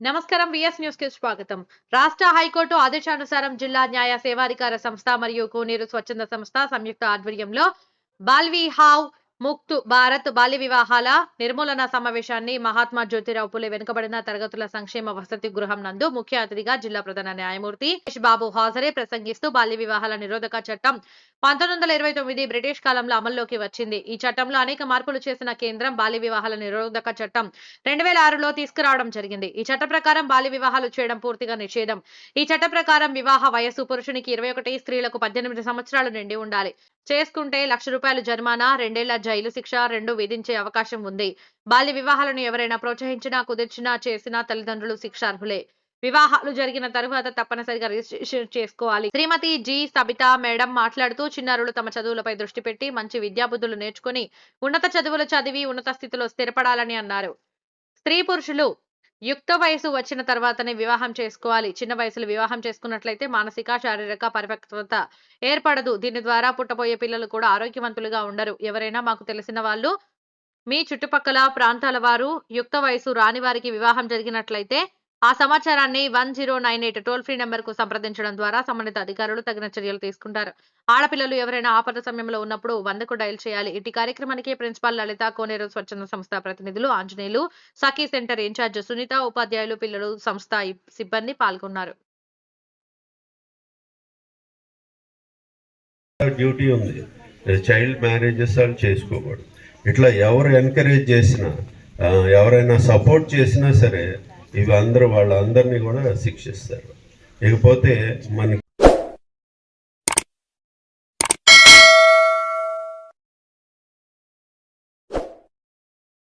నమస్కారం విఎస్ న్యూస్కి స్వాగతం. రాష్ట్ర హైకోర్టు ఆదేశానుసారం జిల్లా న్యాయ సేవాధికార సంస్థ మరియు కోనేరు స్వచ్ఛంద సంస్థ సంయుక్త ఆధ్వర్యంలో బాల్వి హావ్ ముక్తు భారత్ బాల్య వివాహాల నిర్మూలన సమావేశాన్ని మహాత్మా జ్యోతిరావు పులే వెనుకబడిన తరగతుల సంక్షేమ వసతి గృహం నందు ముఖ్య అతిథిగా జిల్లా ప్రధాన న్యాయమూర్తి బాబు హాజరే ప్రసంగిస్తూ బాల్య వివాహాల నిరోధక చట్టం పంతొమ్మిది వందల ఇరవై తొమ్మిది బ్రిటిష్ కాలంలో అమల్లోకి వచ్చింది. ఈ చట్టంలో అనేక మార్పులు చేసిన కేంద్రం బాల్య వివాహాల నిరోధక చట్టం రెండు వేల ఆరులో తీసుకురావడం జరిగింది. ఈ చట్ట ప్రకారం బాల్య వివాహాలు చేయడం పూర్తిగా నిషేధం. ఈ చట్ట ప్రకారం వివాహ వయస్సు పురుషునికి ఇరవై ఒకటి స్త్రీలకు పద్దెనిమిది సంవత్సరాలు నిండి ఉండాలి. చేసుకుంటే లక్ష రూపాయలు జరిమానా రెండేళ్ళ జైలు శిక్ష రెండు విధించే అవకాశం ఉంది. బాల్య వివాహాలను ఎవరైనా ప్రోత్సహించినా కుదిర్చినా చేసినా తల్లిదండ్రులు శిక్షార్హులే. వివాహాలు జరిగిన తరువాత తప్పనిసరిగా రిజిస్ట్రేషన్ చేసుకోవాలి. శ్రీమతి జి. సబిత మేడం మాట్లాడుతూ చిన్నారులు తమ చదువులపై దృష్టి పెట్టి మంచి విద్యాబుద్ధులు నేర్చుకుని ఉన్నత చదువులు చదివి ఉన్నత స్థితిలో స్థిరపడాలని అన్నారు. స్త్రీ పురుషులు యుక్త వయసు వచ్చిన తర్వాతనే వివాహం చేసుకోవాలి. చిన్న వయసులో వివాహం చేసుకున్నట్లయితే మానసిక శారీరక పరిపక్వత ఏర్పడదు. దీని ద్వారా పుట్టబోయే పిల్లలు కూడా ఆరోగ్యవంతులుగా ఉండరు. ఎవరైనా మాకు తెలిసిన వాళ్ళు మీ చుట్టుపక్కల ప్రాంతాల వారు యుక్త వయసు రాని వారికి వివాహం జరిగినట్లయితే ఆ సమాచారాన్ని one zero nine eight toll free నెంబర్కు సంప్రదించడం ద్వారా సంబంధిత అధికారులు తగిన చర్యలు తీసుకుంటారు. ఆడపిల్లలు ఎవరైనా ఆపద సమయంలో ఉన్నప్పుడు వందకు డయల్ చేయాలి. ఇటు కార్యక్రమానికి ప్రిన్సిపాల్ లలిత కోనేరు స్వచ్ఛంద సంస్థ ప్రతినిధులు Anjaneyulu Sakhi centre in charge Sunitha ఉపాధ్యాయులు పిల్లలు సంస్థ సిబ్బంది పాల్గొన్నారు. డ్యూటీ ఉంది. చైల్డ్ మ్యారేజెస్ అని చేసుకోకూడదు. ఇట్లా ఎవరు ఎంకరేజ్ చేసినా ఎవరైనా సపోర్ట్ చేసినా సరే ఇవి అందరూ వాళ్ళందరినీ కూడా శిక్షిస్తారు. ఇకపోతే మనకి